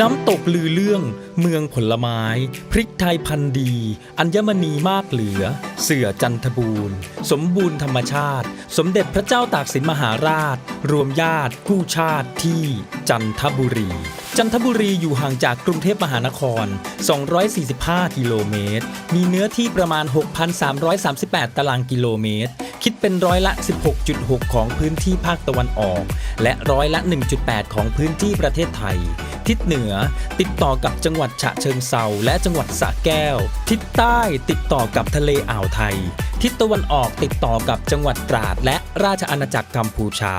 น้ำตกลือเรื่อง เมืองผลไม้ พริกไทยพันธุ์ดี อัญมณีมากเหลือ เสือจันทบูรณ์ สมบูรณ์ธรรมชาติ สมเด็จพระเจ้าตากสินมหาราช รวมญาติกู้ชาติที่จันทบุรี จันทบุรีอยู่ห่างจากกรุงเทพมหานคร 245 กิโลเมตร มีเนื้อที่ประมาณ 6,338 ตารางกิโลเมตร คิดเป็นร้อยละ 16.6 ของพื้นที่ภาคตะวันออก และร้อยละ 1.8 ของพื้นที่ประเทศไทย ทิศเหนือติดต่อกับจังหวัดฉะเชิงเซาและจังหวัดสระแก้ว ทิศใต้ติดต่อกับทะเลอ่าวไทย ทิศตะวันออกติดต่อกับจังหวัดตราดและราชอาณาจักรกัมพูชา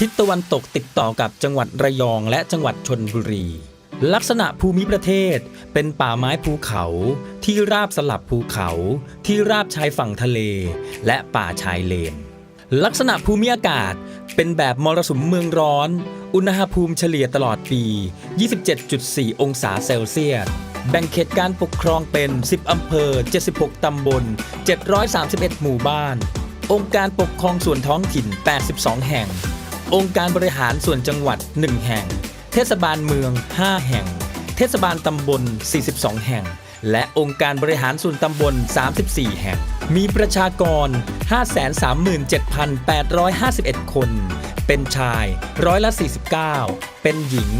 ทิศตะวันตกติดต่อกับจังหวัดระยองและจังหวัดชนบุรี ลักษณะภูมิประเทศเป็นป่าไม้ภูเขา ที่ราบสลับภูเขา ที่ราบชายฝั่งทะเล และป่าชายเลน ลักษณะภูมิอากาศเป็นแบบมรสุมเมืองร้อน อุณหภูมิเฉลี่ยตลอดปี 27.4 องศาเซลเซียสแบ่งเขตการปกครองเป็น 10 อำเภอ 76 ตำบล 731 หมู่บ้าน องค์การปกครองส่วนท้องถิ่น 82 แห่ง องค์การบริหารส่วนจังหวัด 1 แห่ง เทศบาลเมือง 5 แห่ง เทศบาลตำบล 42 แห่ง และองค์การบริหารส่วนตำบล 34 แห่ง มีประชากร 537,851 คน เป็นชายร้อยละ 49 เป็นหญิง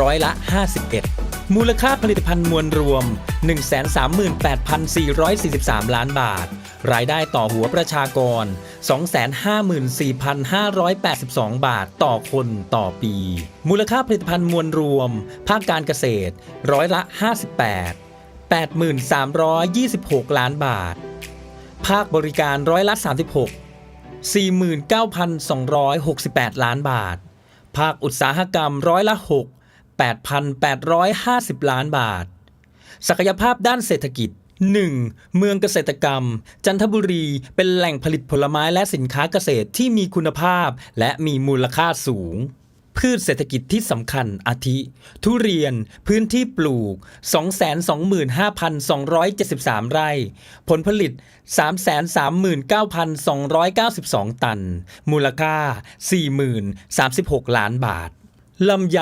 ร้อยละ 51 มูลค่าผลิตภัณฑ์มวลรวม 138,443 ล้านบาท รายได้ต่อหัวประชากร 254,582 บาทต่อคนต่อปี มูลค่าผลิตภัณฑ์มวลรวม ภาคการเกษตร ร้อยละ 58 83,26 ล้านบาท ภาคบริการร้อยละ 36 49,268 ล้านบาท ภาคอุตสาหกรรมร้อยละ 6 8,850 ล้านบาท ศักยภาพด้านเศรษฐกิจ 1. เมืองเกษตรกรรม จันทบุรีเป็นแหล่งผลิตผลไม้และสินค้าเกษตรที่มีคุณภาพและมีมูลค่าสูง พืชเศรษฐกิจที่สำคัญอาทิ ทุเรียน พื้นที่ปลูก 225,273 ไร่ ผลผลิต 339,292 ตัน มูลค่า 40,036 ล้านบาท ลำไย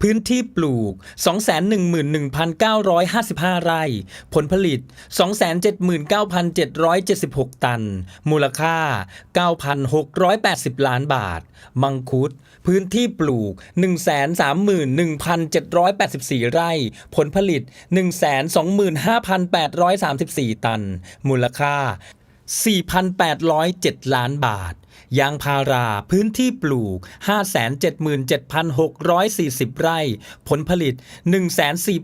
พื้นที่ปลูก 211,955 ไร่ ผลผลิต 279,776 ตัน มูลค่า 9,680 ล้านบาท มังคุด พื้นที่ปลูก 131,784 ไร่ ผลผลิต 125,834 ตัน มูลค่า 4,807 ล้านบาท ยางพาราพื้นที่ปลูก 577,640 ไร่ ผลผลิต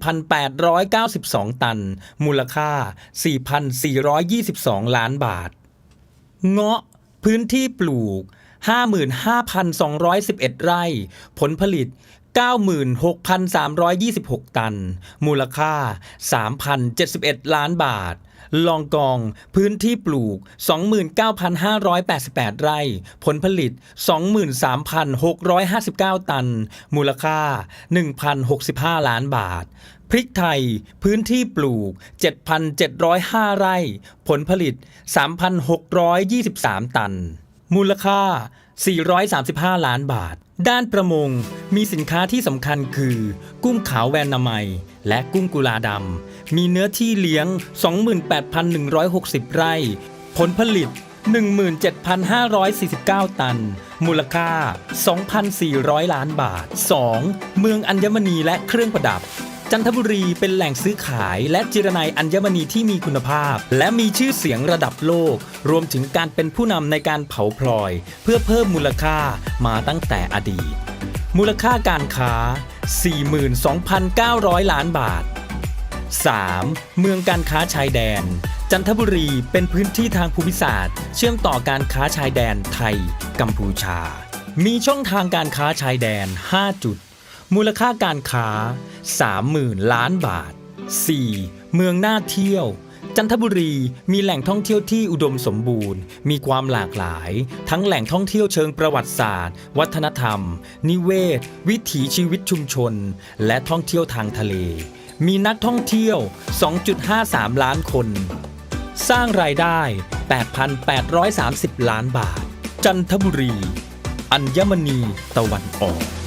14,892 ตัน มูลค่า 4,422 ล้านบาท เงาะพื้นที่ปลูก 55,211 ไร่ ผลผลิต 96,326 ตัน มูลค่า 3,071 ล้านบาท ลองกอง พื้นที่ปลูก 29,588 ไร่ ผลผลิต 23,659 ตัน มูลค่า 1,065 ล้านบาท พริกไทย พื้นที่ปลูก 7,705 ไร่ ผลผลิต 3,623 ตัน มูลค่า 435 ล้านบาท ด้านประมงมีสินค้าที่สำคัญคือ กุ้งขาวแวนนามัย และกุ้งกุลาดำ มีเนื้อที่เลี้ยง 28,160 ไร่ ผลผลิต 17,549 ตัน มูลค่า 2,400 ล้านบาท 2. เมืองอัญมณีและเครื่องประดับ จันทบุรีเป็นแหล่งซื้อขายและจิรนัยอัญมณีที่มีคุณภาพ และมีชื่อเสียงระดับโลก รวมถึงการเป็นผู้นำในการเผาพลอย เพื่อเพิ่มมูลค่ามาตั้งแต่อดีต มูลค่าการค้า 42,900 ล้านบาท 3. เมืองการค้าชายแดน จันทบุรีเป็นพื้นที่ทางภูมิศาสตร์ เชื่อมต่อการค้าชายแดนไทย กัมพูชา มีช่องทางการค้าชายแดน 5 จุด มูลค่าการค้า 30,000 ล้านบาท 4. เมืองน่าเที่ยว จันทบุรีมีแหล่งท่องเที่ยวที่อุดมสมบูรณ์ มีความหลากหลาย ทั้งแหล่งท่องเที่ยวเชิงประวัติศาสตร์ วัฒนธรรม นิเวศ วิถีชีวิตชุมชน และท่องเที่ยวทางทะเล มีนักท่องเที่ยว 2.53 ล้านคน สร้างรายได้ 8,830 ล้านบาท จันทบุรี อัญมณีตะวันออก